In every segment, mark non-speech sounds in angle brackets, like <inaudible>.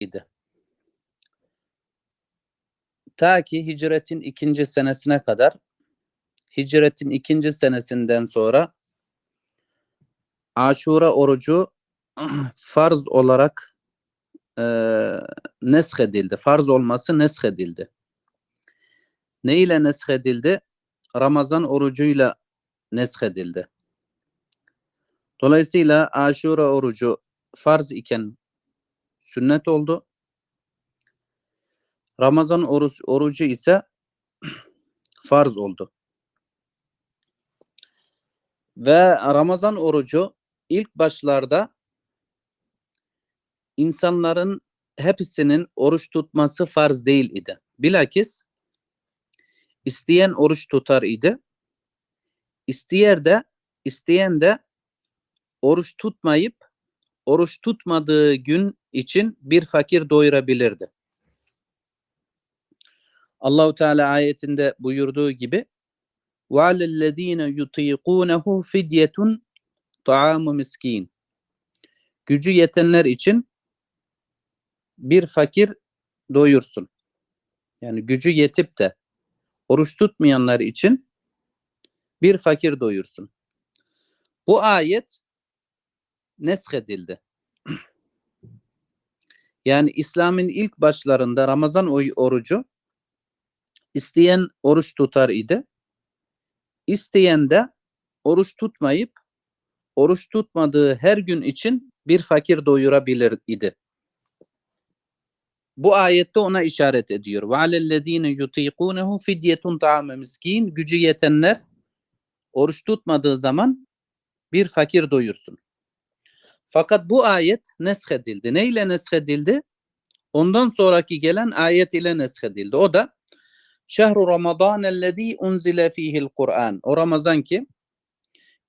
idi. Ta ki hicretin ikinci senesine kadar hicretin ikinci senesinden sonra Aşura orucu <clears throat> farz olarak e, neshedildi. Farz olması neshedildi. Ne ile neshedildi? Ramazan orucuyla neshedildi. Dolayısıyla Aşura orucu farz iken sünnet oldu. Ramazan oruç, orucu ise <clears throat> farz oldu. Ve Ramazan orucu ilk başlarda insanların hepsinin oruç tutması farz değil idi. Bilakis isteyen oruç tutar idi. İsteyer de isteyen de oruç tutmayıp oruç tutmadığı gün için bir fakir doyurabilirdi. Allahu Teala ayetinde buyurduğu gibi وَعَلَى الَّذ۪ينَ يُط۪يقُونَهُ فِدْيَةٌ طَعَامُ miskin. Gücü yetenler için bir fakir doyursun. Yani gücü yetip de oruç tutmayanlar için bir fakir doyursun. Bu ayet neshedildi. Yani İslam'ın ilk başlarında Ramazan orucu isteyen oruç tutar idi. İsteyen de oruç tutmayıp oruç tutmadığı her gün için bir fakir doyurabilir idi. Bu ayette ona işaret ediyor. Alellezine yutiqunehu fidyetun ta'ame miskin. Gücü yetenler oruç tutmadığı zaman bir fakir doyursun. Fakat bu ayet neshedildi. Ne ile neshedildi? Ondan sonraki gelen ayet ile neshedildi. O da Şehru Ramazan ellezî unzile fihil Kur'an. O Ramazan ki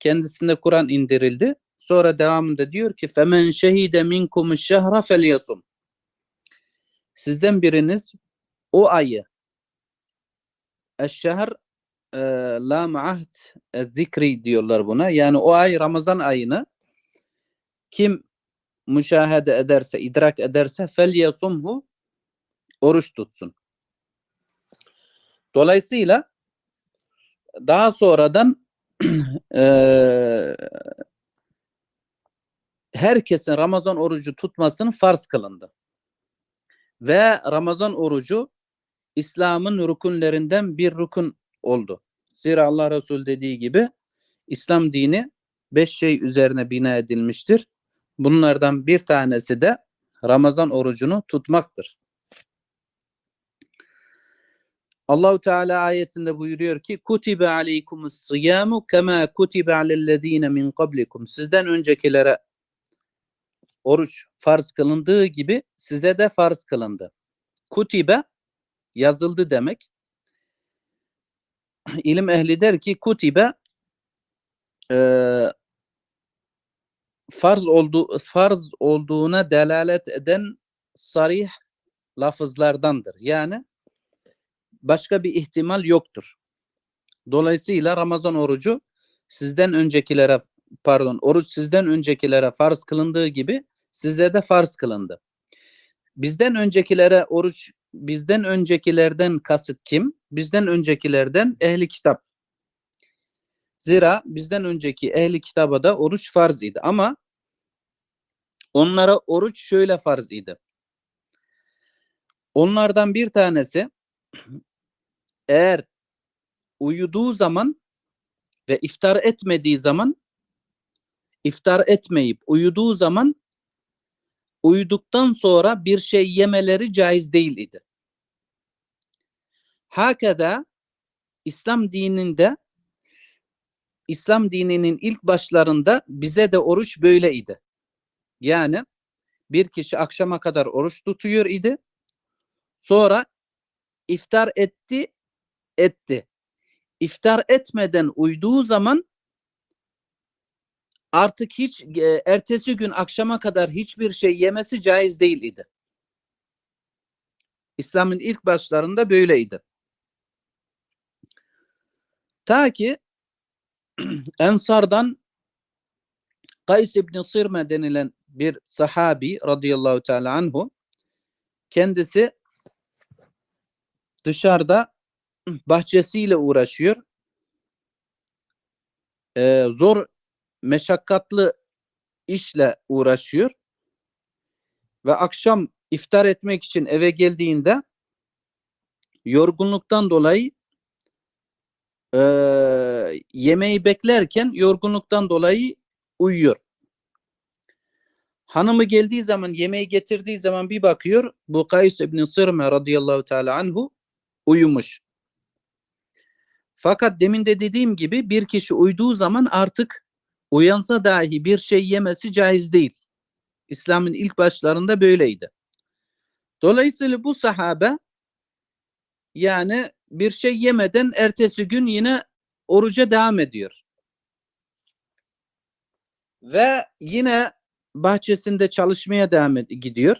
kendisinde Kur'an indirildi. Sonra devamında diyor ki femen şehide minkum şehra felyasum. Sizden biriniz o ayı eşşehr e, la ma'ahd zikri diyorlar buna. Yani o ay Ramazan ayını kim müşahede ederse, idrak ederse felyasumhu oruç tutsun. Dolayısıyla daha sonradan <clears throat> e, herkesin Ramazan orucu tutmasını farz kılındı. Ve Ramazan orucu İslam'ın rükunlerinden bir rukun oldu. Zira Allah Resulü dediği gibi İslam dini beş şey üzerine bina edilmiştir. Bunlardan bir tanesi de Ramazan orucunu tutmaktır. Allahu Teala ayetinde buyuruyor ki kutibe aleykumus siyamu kema kutibe alellezine min qablikum. Sizden öncekilere oruç farz kılındığı gibi size de farz kılındı. Kutibe yazıldı demek. İlim ehli der ki kutibe e, farz olduğu farz olduğuna delalet eden sarih lafızlardandır. Yani başka bir ihtimal yoktur. Dolayısıyla Ramazan orucu sizden öncekilere pardon oruç sizden öncekilere farz kılındığı gibi size de farz kılındı. Bizden öncekilere oruç bizden öncekilerden kasıt kim? Bizden öncekilerden ehli kitap. Zira bizden önceki ehli kitaba da oruç farz idi ama onlara oruç şöyle farz idi. Onlardan bir tanesi <clears throat> eğer uyuduğu zaman ve iftar etmediği zaman iftar etmeyip uyuduğu zaman uyuduktan sonra bir şey yemeleri caiz değil idi. Hakeda İslam dininde İslam dininin ilk başlarında bize de oruç böyleydi. Yani bir kişi akşama kadar oruç tutuyor idi. Sonra iftar etti, etti. İftar etmeden uyduğu zaman artık hiç e, ertesi gün akşama kadar hiçbir şey yemesi caiz değil idi. İslam'ın ilk başlarında böyleydi. Ta ki <clears throat> Ensardan Kays ibn Sirme denilen bir sahabi radıyallahu teala anhu kendisi dışarıda <clears throat> bahçesiyle uğraşıyor. Ee, zor, meşakkatli işle uğraşıyor. Ve akşam iftar etmek için eve geldiğinde yorgunluktan dolayı e, yemeği beklerken yorgunluktan dolayı uyuyor. Hanımı geldiği zaman yemeği getirdiği zaman bir bakıyor bu Kays ibn Sırme radıyallahu teala anhu uyumuş. Fakat demin de dediğim gibi bir kişi uyduğu zaman artık uyansa dahi bir şey yemesi caiz değil. İslam'ın ilk başlarında böyleydi. Dolayısıyla bu sahabe yani bir şey yemeden ertesi gün yine oruca devam ediyor. Ve yine bahçesinde çalışmaya devam gidiyor.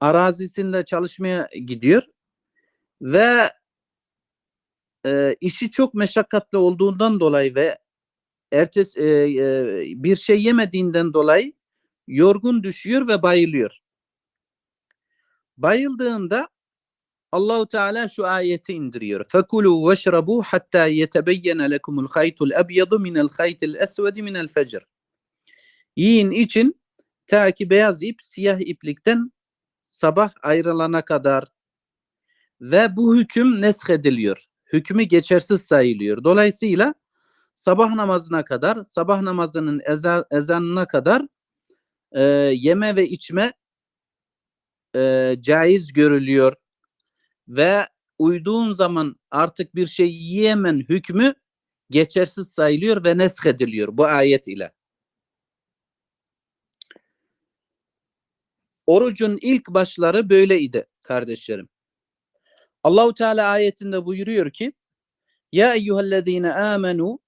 Arazisinde çalışmaya gidiyor ve e, işi çok meşakkatli olduğundan dolayı ve ertesi e, e, bir şey yemediğinden dolayı yorgun düşüyor ve bayılıyor. Bayıldığında Allahu Teala şu ayeti indiriyor. Fekulu veşrabu hatta yetebeyyene lekumul haytul ebyadu minel haytil esvedi minel fecr. Yiyin için ta ki beyaz ip siyah iplikten sabah ayrılana kadar ve bu hüküm neshediliyor. Hükmü geçersiz sayılıyor. Dolayısıyla sabah namazına kadar, sabah namazının eza, ezanına kadar e, yeme ve içme e, caiz görülüyor ve uyduğun zaman artık bir şey yiyemen hükmü geçersiz sayılıyor ve neshediliyor bu ayet ile. Orucun ilk başları böyleydi kardeşlerim. Allahu Teala ayetinde buyuruyor ki: Ya eyyühellezine amenu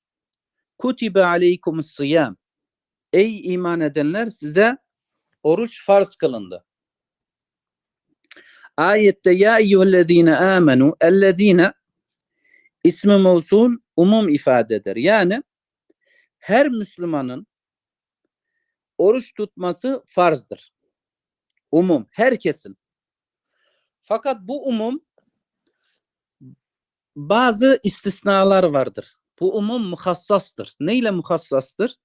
kutibe aleykumus siyam. Ey iman edenler size oruç farz kılındı. Ayette ya eyyühellezine amenu ellezine ismi mevsul umum ifade eder. Yani her Müslümanın oruç tutması farzdır. Umum, herkesin. Fakat bu umum bazı istisnalar vardır. Bu umum muhassastır. Neyle muhassastır?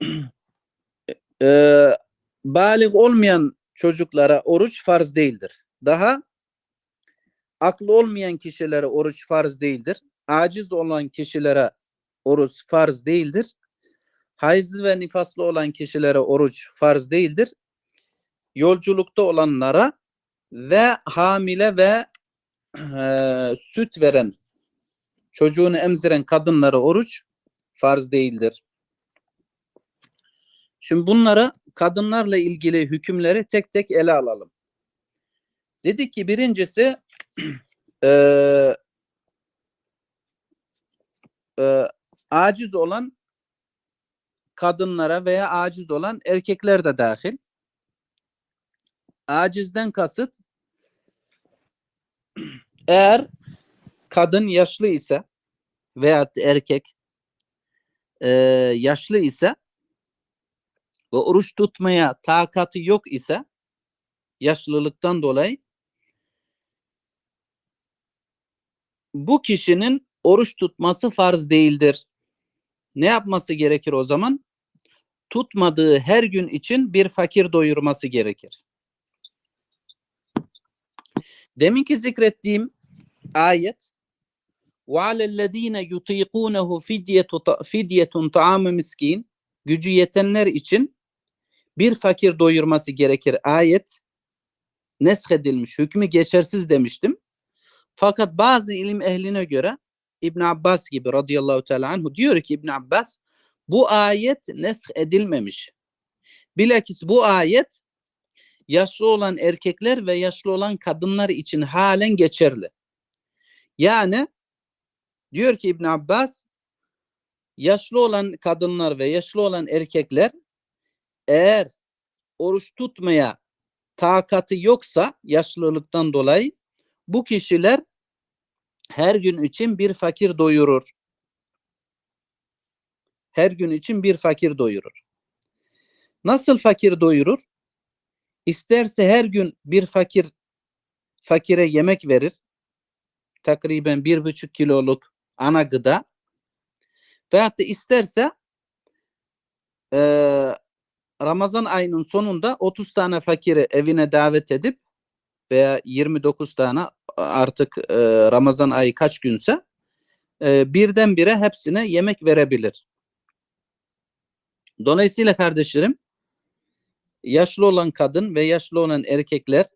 <clears throat> Ee, balik olmayan çocuklara oruç farz değildir. Daha aklı olmayan kişilere oruç farz değildir. Aciz olan kişilere oruç farz değildir. Hayızlı ve nifaslı olan kişilere oruç farz değildir. Yolculukta olanlara ve hamile ve e, süt veren çocuğunu emziren kadınlara oruç farz değildir. Şimdi bunları kadınlarla ilgili hükümleri tek tek ele alalım. Dedik ki birincisi <clears throat> e, e, aciz olan kadınlara veya aciz olan erkekler de dahil. Acizden kasıt <clears throat> eğer kadın yaşlı ise veya erkek e, yaşlı ise ve oruç tutmaya takatı yok ise yaşlılıktan dolayı bu kişinin oruç tutması farz değildir. Ne yapması gerekir o zaman? Tutmadığı her gün için bir fakir doyurması gerekir. Deminki zikrettiğim ayet وَعَلَى الَّذ۪ينَ يُطِيقُونَهُ فِدْيَةٌ طَعَامُ miskin Gücü yetenler için bir fakir doyurması gerekir. Ayet neshedilmiş, hükmü geçersiz demiştim. Fakat bazı ilim ehline göre İbn Abbas gibi radıyallahu teala anhu diyor ki İbn Abbas bu ayet nesh edilmemiş. Bilakis bu ayet yaşlı olan erkekler ve yaşlı olan kadınlar için halen geçerli. Yani diyor ki İbn Abbas yaşlı olan kadınlar ve yaşlı olan erkekler eğer oruç tutmaya takatı yoksa yaşlılıktan dolayı bu kişiler her gün için bir fakir doyurur. Her gün için bir fakir doyurur. Nasıl fakir doyurur? İsterse her gün bir fakir fakire yemek verir. Takriben bir buçuk kiloluk ana gıda. Veyahut da isterse eee, Ramazan ayının sonunda 30 tane fakiri evine davet edip veya 29 tane artık eee, Ramazan ayı kaç günse eee, birdenbire hepsine yemek verebilir. Dolayısıyla kardeşlerim yaşlı olan kadın ve yaşlı olan erkekler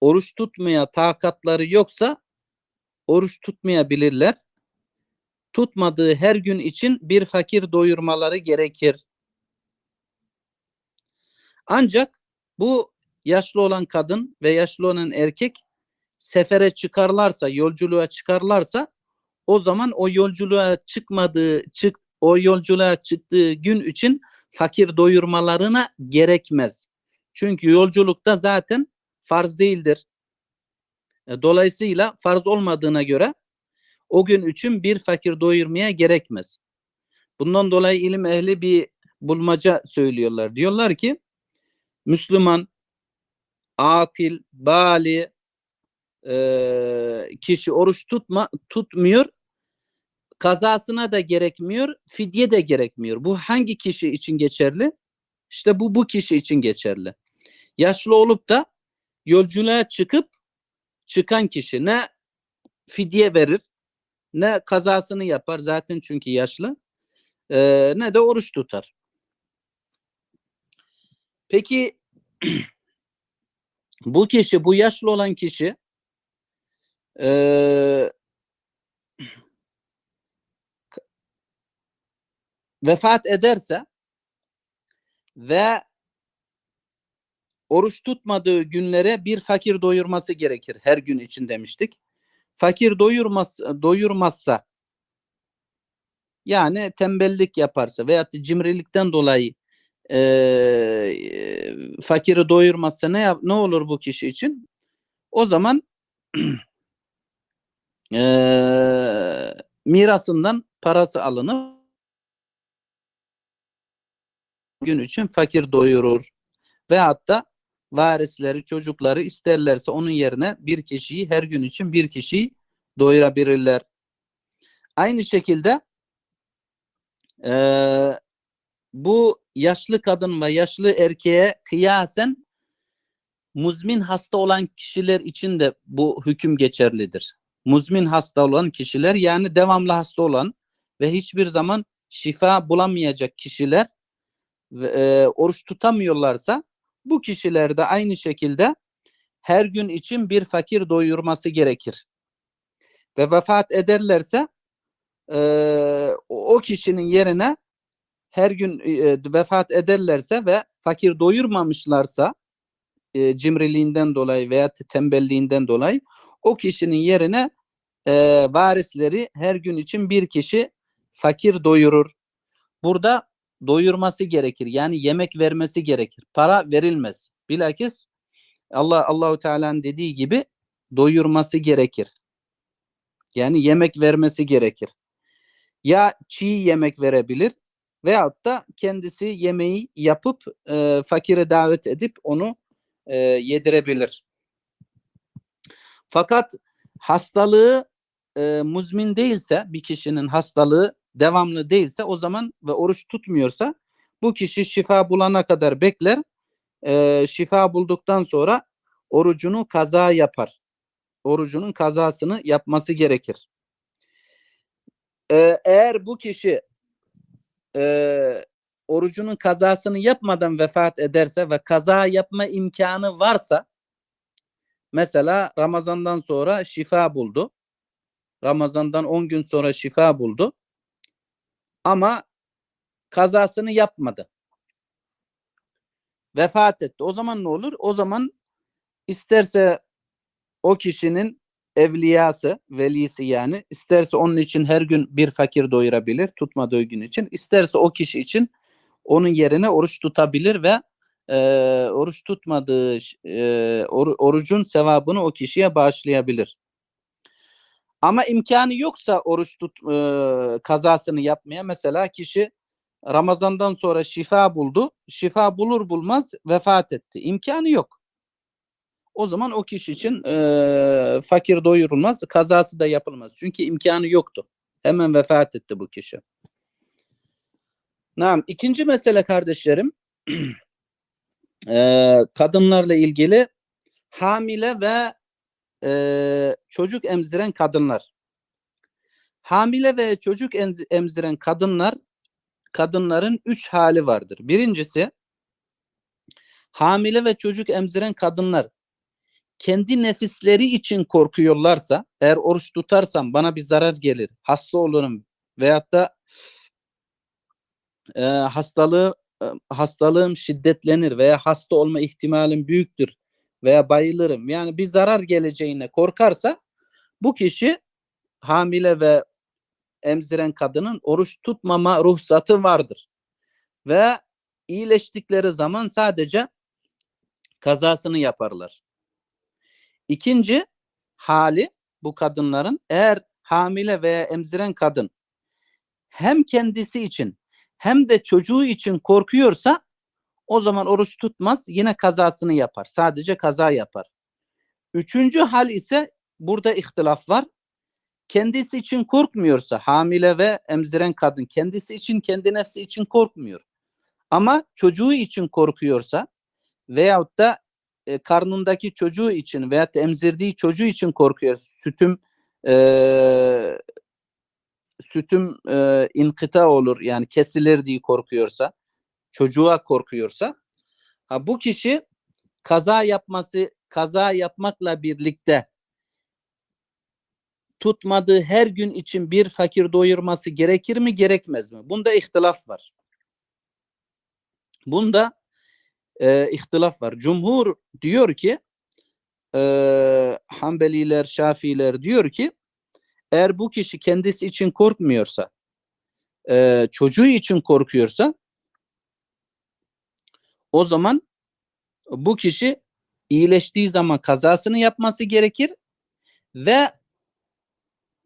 oruç tutmaya takatları yoksa oruç tutmayabilirler. Tutmadığı her gün için bir fakir doyurmaları gerekir. Ancak bu yaşlı olan kadın ve yaşlı olan erkek sefere çıkarlarsa, yolculuğa çıkarlarsa o zaman o yolculuğa çıkmadığı, çık o yolculuğa çıktığı gün için fakir doyurmalarına gerekmez. Çünkü yolculukta zaten farz değildir. E, Dolayısıyla farz olmadığına göre o gün için bir fakir doyurmaya gerekmez. Bundan dolayı ilim ehli bir bulmaca söylüyorlar. Diyorlar ki Müslüman, akil, bali e, kişi oruç tutma tutmuyor. Kazasına da gerekmiyor, fidye de gerekmiyor. Bu hangi kişi için geçerli? İşte bu bu kişi için geçerli. Yaşlı olup da yolculuğa çıkıp çıkan kişi ne fidye verir, ne kazasını yapar zaten çünkü yaşlı, e, ne de oruç tutar. Peki <clears throat> bu kişi, bu yaşlı olan kişi e, <clears throat> vefat ederse ve oruç tutmadığı günlere bir fakir doyurması gerekir her gün için demiştik. Fakir doyurmaz, doyurmazsa yani tembellik yaparsa da cimrilikten dolayı eee fakiri doyurmazsa ne yap, ne olur bu kişi için? O zaman <clears throat> eee mirasından parası alınıp gün için fakir doyurur. Veyahut da varisleri, çocukları isterlerse onun yerine bir kişiyi her gün için bir kişiyi doyurabilirler. Aynı şekilde eee, bu yaşlı kadın ve yaşlı erkeğe kıyasen muzmin hasta olan kişiler için de bu hüküm geçerlidir. Muzmin hasta olan kişiler yani devamlı hasta olan ve hiçbir zaman şifa bulamayacak kişiler e, oruç tutamıyorlarsa bu kişiler de aynı şekilde her gün için bir fakir doyurması gerekir. Ve vefat ederlerse e, o kişinin yerine her gün e, vefat ederlerse ve fakir doyurmamışlarsa e, cimriliğinden dolayı veya tembelliğinden dolayı o kişinin yerine e, varisleri her gün için bir kişi fakir doyurur. Burada doyurması gerekir. Yani yemek vermesi gerekir. Para verilmez. Bilakis Allah Allahu Teala'nın dediği gibi doyurması gerekir. Yani yemek vermesi gerekir. Ya çiğ yemek verebilir veyahut da kendisi yemeği yapıp e, fakire davet edip onu e, yedirebilir. Fakat hastalığı e, muzmin değilse bir kişinin hastalığı devamlı değilse o zaman ve oruç tutmuyorsa bu kişi şifa bulana kadar bekler. E, şifa bulduktan sonra orucunu kaza yapar. Orucunun kazasını yapması gerekir. E, eğer bu kişi e, orucunun kazasını yapmadan vefat ederse ve kaza yapma imkanı varsa mesela Ramazan'dan sonra şifa buldu. Ramazan'dan 10 gün sonra şifa buldu. Ama kazasını yapmadı. Vefat etti. O zaman ne olur? O zaman isterse o kişinin evliyası, velisi yani isterse onun için her gün bir fakir doyurabilir tutmadığı gün için. isterse o kişi için onun yerine oruç tutabilir ve e, oruç tutmadığı e, or- orucun sevabını o kişiye bağışlayabilir. Ama imkanı yoksa oruç tut e, kazasını yapmaya mesela kişi Ramazan'dan sonra şifa buldu. Şifa bulur bulmaz vefat etti. İmkanı yok. O zaman o kişi için eee, fakir doyurulmaz, kazası da yapılmaz. Çünkü imkanı yoktu. Hemen vefat etti bu kişi. Naam. İkinci mesele kardeşlerim, <clears throat> eee, kadınlarla ilgili hamile ve eee, çocuk emziren kadınlar. Hamile ve çocuk emzi- emziren kadınlar kadınların üç hali vardır. Birincisi hamile ve çocuk emziren kadınlar kendi nefisleri için korkuyorlarsa eğer oruç tutarsam bana bir zarar gelir, hasta olurum veyahut da e, hastalığı e, hastalığım şiddetlenir veya hasta olma ihtimalim büyüktür veya bayılırım. Yani bir zarar geleceğine korkarsa bu kişi hamile ve emziren kadının oruç tutmama ruhsatı vardır. Ve iyileştikleri zaman sadece kazasını yaparlar. İkinci hali bu kadınların eğer hamile veya emziren kadın hem kendisi için hem de çocuğu için korkuyorsa o zaman oruç tutmaz yine kazasını yapar. Sadece kaza yapar. Üçüncü hal ise burada ihtilaf var. Kendisi için korkmuyorsa hamile ve emziren kadın kendisi için kendi nefsi için korkmuyor. Ama çocuğu için korkuyorsa veyahut da e, karnındaki çocuğu için veyahut da emzirdiği çocuğu için korkuyor. Sütüm e, sütüm e, inkıta olur yani kesilir diye korkuyorsa çocuğa korkuyorsa ha, bu kişi kaza yapması kaza yapmakla birlikte tutmadığı her gün için bir fakir doyurması gerekir mi gerekmez mi? Bunda ihtilaf var. Bunda e, ihtilaf var. Cumhur diyor ki e, Hanbeliler, Şafiiler diyor ki eğer bu kişi kendisi için korkmuyorsa e, çocuğu için korkuyorsa o zaman bu kişi iyileştiği zaman kazasını yapması gerekir ve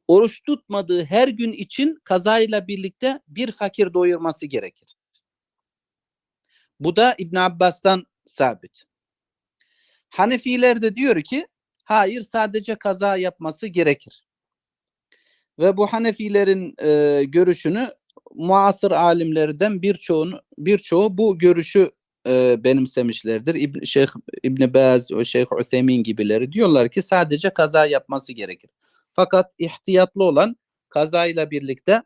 oruç tutmadığı her gün için kazayla birlikte bir fakir doyurması gerekir. Bu da İbn Abbas'tan sabit. Hanefiler de diyor ki hayır sadece kaza yapması gerekir. Ve bu Hanefilerin e, görüşünü muasır alimlerden birçoğunu birçoğu bu görüşü e, benimsemişlerdir. İbn Şeyh İbn Baz ve Şeyh Üthemin gibileri diyorlar ki sadece kaza yapması gerekir. Fakat ihtiyatlı olan kazayla birlikte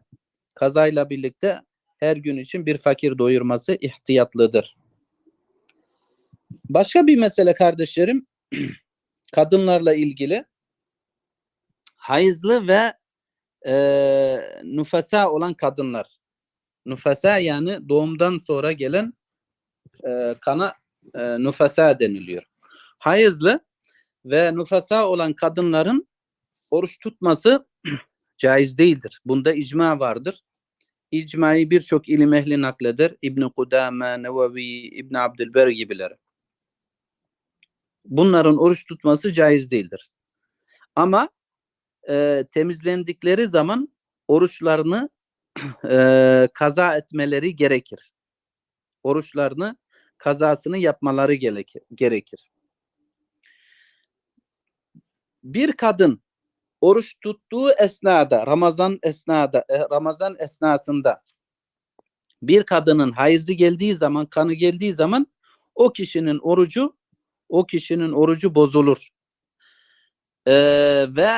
kazayla birlikte her gün için bir fakir doyurması ihtiyatlıdır. Başka bir mesele kardeşlerim <clears throat> kadınlarla ilgili hayızlı ve e, nüfesa olan kadınlar. Nüfesa yani doğumdan sonra gelen e, kana e, nüfesa deniliyor. Hayızlı ve nüfesa olan kadınların oruç tutması <clears throat> caiz değildir. Bunda icma vardır. İcmayı birçok ilim ehli nakleder. İbn Kudame, Nevevi, İbn Abdülber gibileri. Bunların oruç tutması caiz değildir. Ama e, temizlendikleri zaman oruçlarını e, kaza etmeleri gerekir. Oruçlarını kazasını yapmaları gerekir. Bir kadın oruç tuttuğu esnada Ramazan esnada e, Ramazan esnasında bir kadının hayızı geldiği zaman kanı geldiği zaman o kişinin orucu o kişinin orucu bozulur. Ee, ve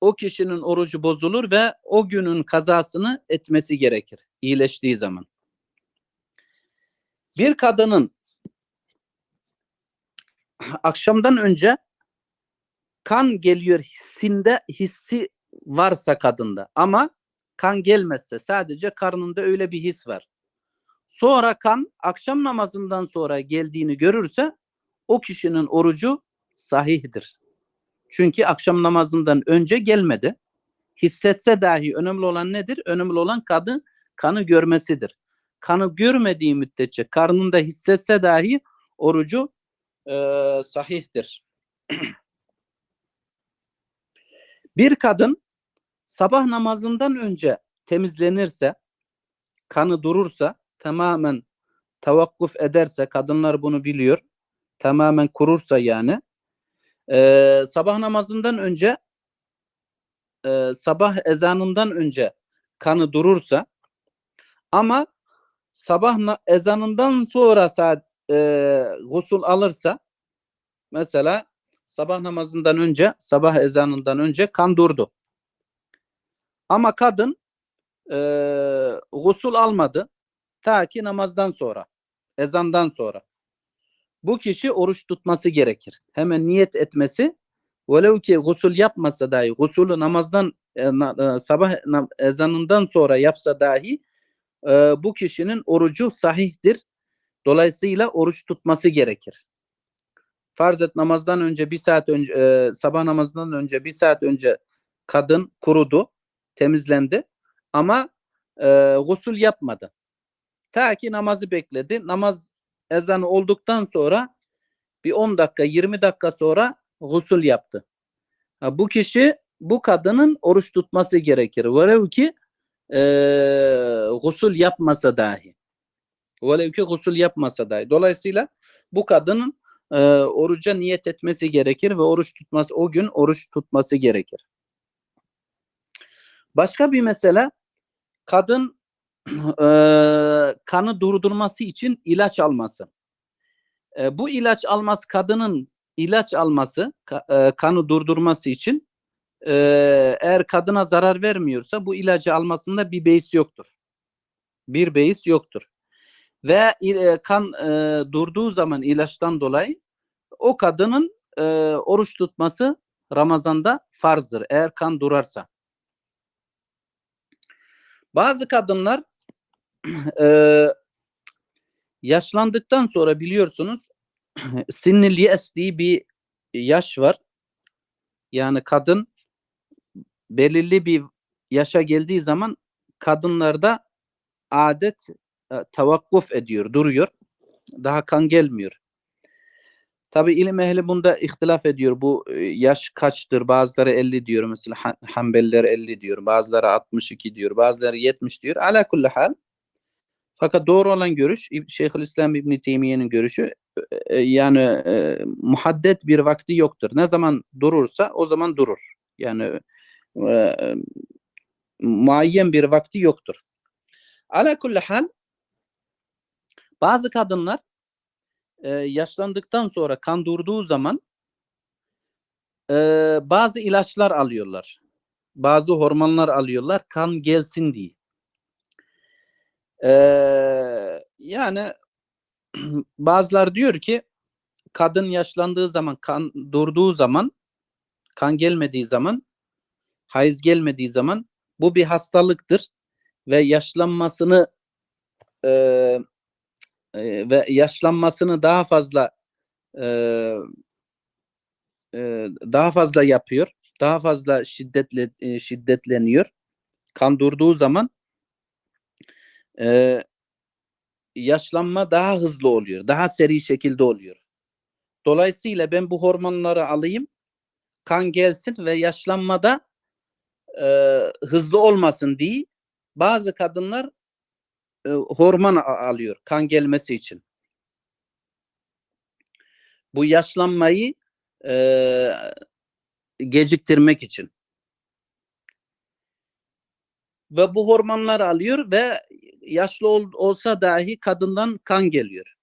o kişinin orucu bozulur ve o günün kazasını etmesi gerekir iyileştiği zaman. Bir kadının akşamdan önce kan geliyor hissinde hissi varsa kadında ama kan gelmezse sadece karnında öyle bir his var. Sonra kan akşam namazından sonra geldiğini görürse o kişinin orucu sahihdir. Çünkü akşam namazından önce gelmedi. Hissetse dahi önemli olan nedir? Önemli olan kadın kanı görmesidir. Kanı görmediği müddetçe karnında hissetse dahi orucu e, sahihtir. <clears throat> Bir kadın sabah namazından önce temizlenirse kanı durursa tamamen tavakkuf ederse kadınlar bunu biliyor. Tamamen kurursa yani e, sabah namazından önce e, sabah ezanından önce kanı durursa ama sabah ezanından sonra saat e, gusül alırsa mesela sabah namazından önce sabah ezanından önce kan durdu. Ama kadın e, gusül almadı ta ki namazdan sonra ezandan sonra. Bu kişi oruç tutması gerekir. Hemen niyet etmesi velev ki gusül yapmasa dahi gusülü namazdan e, na- e, sabah nam- ezanından sonra yapsa dahi e, bu kişinin orucu sahihtir. Dolayısıyla oruç tutması gerekir. Farz et namazdan önce bir saat önce e, sabah namazından önce bir saat önce kadın kurudu, temizlendi ama e, gusül yapmadı. Ta ki namazı bekledi. Namaz ezanı olduktan sonra bir 10 dakika 20 dakika sonra gusül yaptı. Ha, bu kişi bu kadının oruç tutması gerekir. Velev ki e, gusül yapmasa dahi. Velev ki gusül yapmasa dahi. Dolayısıyla bu kadının e, oruca niyet etmesi gerekir ve oruç tutması o gün oruç tutması gerekir. Başka bir mesele kadın <clears throat> e, kanı durdurması için ilaç alması. E, bu ilaç alması kadının ilaç alması ka- e, kanı durdurması için e, eğer kadına zarar vermiyorsa bu ilacı almasında bir beis yoktur. Bir beis yoktur. Ve e, kan e, durduğu zaman ilaçtan dolayı o kadının e, oruç tutması Ramazan'da farzdır eğer kan durarsa. Bazı kadınlar <clears throat> e, yaşlandıktan sonra biliyorsunuz sinnil yes diye bir yaş var. Yani kadın belirli bir yaşa geldiği zaman kadınlarda adet tavakkuf ediyor, duruyor. Daha kan gelmiyor. Tabi ilim ehli bunda ihtilaf ediyor. Bu e, yaş kaçtır? Bazıları 50 diyor. Mesela Han- Hanbeliler 50 diyor. Bazıları 62 diyor. Bazıları 70 diyor. Ala kulli hal. Fakat doğru olan görüş Şeyhülislam İbn Teymiye'nin görüşü e, yani e, muhaddet bir vakti yoktur. Ne zaman durursa o zaman durur. Yani e, muayyen bir vakti yoktur. Ala kulli hal bazı kadınlar e, yaşlandıktan sonra kan durduğu zaman e, bazı ilaçlar alıyorlar. Bazı hormonlar alıyorlar kan gelsin diye. E, yani <clears throat> bazılar diyor ki kadın yaşlandığı zaman kan durduğu zaman kan gelmediği zaman hayız gelmediği zaman bu bir hastalıktır ve yaşlanmasını e, ve yaşlanmasını daha fazla e, daha fazla yapıyor. Daha fazla şiddetle şiddetleniyor. Kan durduğu zaman e, yaşlanma daha hızlı oluyor. Daha seri şekilde oluyor. Dolayısıyla ben bu hormonları alayım, kan gelsin ve yaşlanmada e, hızlı olmasın diye bazı kadınlar e, hormon alıyor kan gelmesi için. Bu yaşlanmayı e, geciktirmek için. Ve bu hormonlar alıyor ve yaşlı ol- olsa dahi kadından kan geliyor.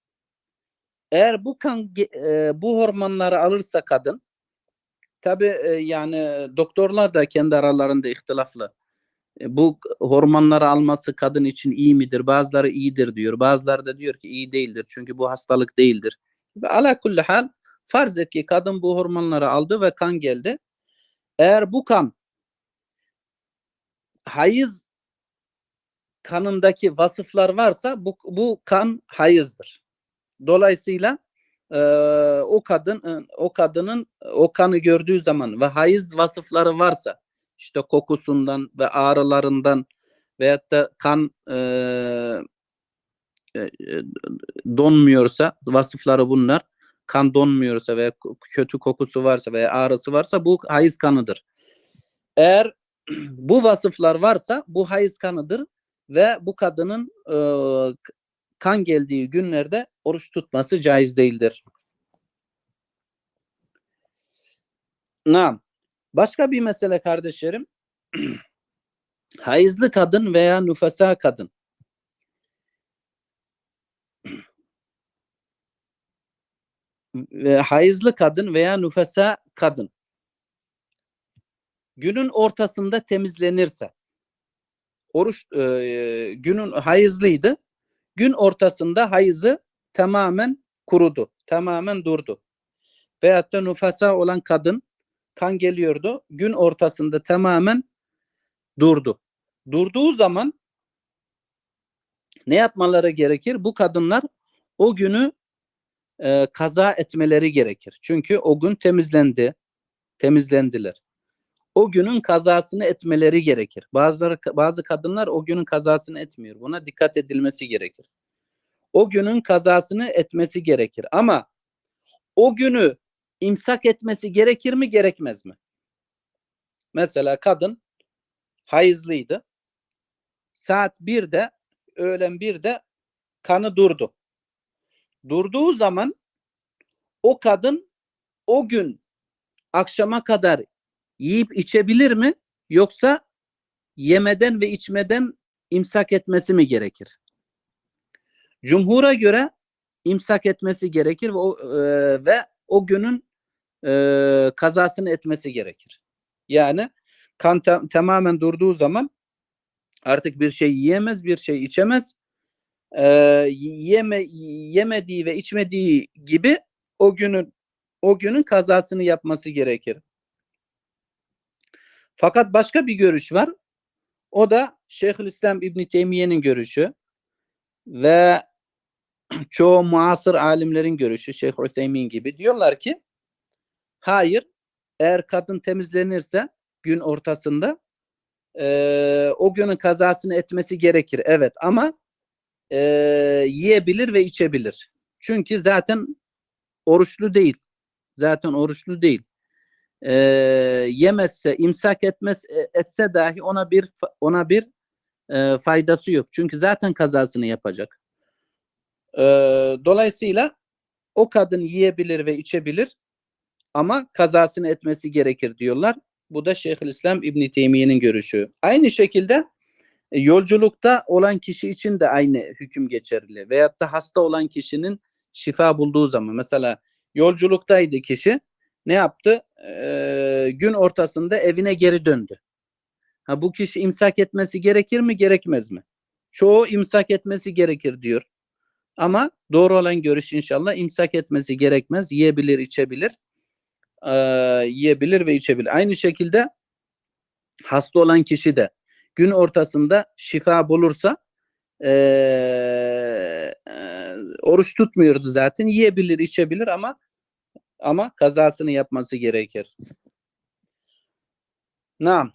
Eğer bu kan e, bu hormonları alırsa kadın tabi yani doktorlar da kendi aralarında ihtilaflı. E, bu hormonları alması kadın için iyi midir? Bazıları iyidir diyor. Bazıları da diyor ki iyi değildir. Çünkü bu hastalık değildir. Ve ala kulli hal farz et ki kadın bu hormonları aldı ve kan geldi. Eğer bu kan hayız kanındaki vasıflar varsa bu, bu kan hayızdır. Dolayısıyla e, o kadın e, o kadının o kanı gördüğü zaman ve hayız vasıfları varsa işte kokusundan ve ağrılarından veyahut da kan e, e, donmuyorsa vasıfları bunlar kan donmuyorsa veya kötü kokusu varsa veya ağrısı varsa bu hayız kanıdır. Eğer <clears throat> bu vasıflar varsa bu hayız kanıdır ve bu kadının e, kan geldiği günlerde oruç tutması caiz değildir. Nam. Başka bir mesele kardeşlerim. <clears throat> Hayızlı kadın veya nüfesa kadın. <clears throat> Hayızlı kadın veya nüfesa kadın günün ortasında temizlenirse oruç e, günün hayızlıydı. Gün ortasında hayızı tamamen kurudu. Tamamen durdu. Veyahut da nüfasa olan kadın kan geliyordu. Gün ortasında tamamen durdu. Durduğu zaman ne yapmaları gerekir? Bu kadınlar o günü e, kaza etmeleri gerekir. Çünkü o gün temizlendi, temizlendiler. O günün kazasını etmeleri gerekir. Bazıları bazı kadınlar o günün kazasını etmiyor. Buna dikkat edilmesi gerekir. O günün kazasını etmesi gerekir. Ama o günü imsak etmesi gerekir mi gerekmez mi? Mesela kadın hayızlıydı. Saat 1'de öğlen 1'de kanı durdu. Durduğu zaman o kadın o gün akşama kadar yiyip içebilir mi yoksa yemeden ve içmeden imsak etmesi mi gerekir? Cumhura göre imsak etmesi gerekir ve o, e, ve o günün e, kazasını etmesi gerekir. Yani kan ta- tamamen durduğu zaman artık bir şey yiyemez, bir şey içemez. E, yeme yemediği ve içmediği gibi o günün o günün kazasını yapması gerekir. Fakat başka bir görüş var. O da Şeyhülislam İbn Teymiye'nin görüşü ve <clears throat> çoğu muasır alimlerin görüşü Şeyh Üthemin gibi diyorlar ki hayır eğer kadın temizlenirse gün ortasında e, o günün kazasını etmesi gerekir. Evet ama e, yiyebilir ve içebilir. Çünkü zaten oruçlu değil. Zaten oruçlu değil. E, yemezse, imsak etmez etse dahi ona bir ona bir e, faydası yok. Çünkü zaten kazasını yapacak. E, dolayısıyla o kadın yiyebilir ve içebilir ama kazasını etmesi gerekir diyorlar. Bu da Şeyhülislam İbn Teymiye'nin görüşü. Aynı şekilde e, yolculukta olan kişi için de aynı hüküm geçerli. Veyahut da hasta olan kişinin şifa bulduğu zaman mesela yolculuktaydı kişi ne yaptı? Ee, gün ortasında evine geri döndü. Ha bu kişi imsak etmesi gerekir mi gerekmez mi? Çoğu imsak etmesi gerekir diyor. Ama doğru olan görüş inşallah imsak etmesi gerekmez. Yiyebilir, içebilir. Ee, yiyebilir ve içebilir. Aynı şekilde hasta olan kişi de gün ortasında şifa bulursa ee, e, oruç tutmuyordu zaten. Yiyebilir, içebilir ama ama kazasını yapması gerekir. Nam.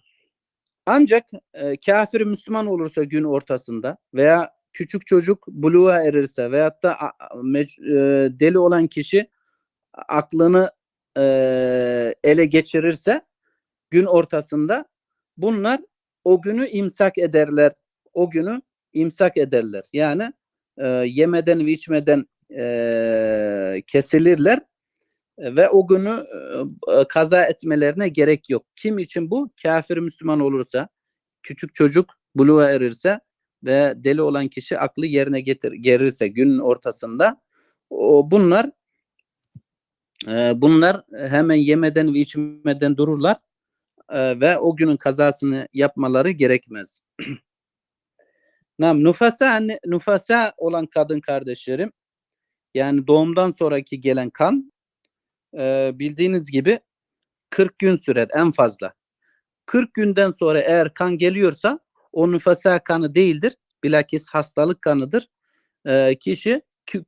Ancak e, kafir Müslüman olursa gün ortasında veya küçük çocuk buluğa erirse veyahut da e, deli olan kişi aklını e, ele geçirirse gün ortasında bunlar o günü imsak ederler. O günü imsak ederler. Yani e, yemeden ve içmeden e, kesilirler ve o günü e, kaza etmelerine gerek yok. Kim için bu? Kafir Müslüman olursa, küçük çocuk buluğa erirse ve deli olan kişi aklı yerine getir gerirse günün ortasında o bunlar e, bunlar hemen yemeden ve içmeden dururlar e, ve o günün kazasını yapmaları gerekmez. <clears throat> Nam nufasa nufasa olan kadın kardeşlerim yani doğumdan sonraki gelen kan e, bildiğiniz gibi 40 gün sürer en fazla. 40 günden sonra eğer kan geliyorsa o nüfasa kanı değildir. Bilakis hastalık kanıdır. E, kişi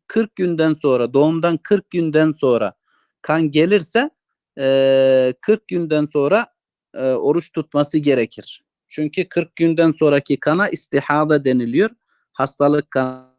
40 günden sonra doğumdan 40 günden sonra kan gelirse e, 40 günden sonra e, oruç tutması gerekir. Çünkü 40 günden sonraki kana istihada deniliyor. Hastalık kanı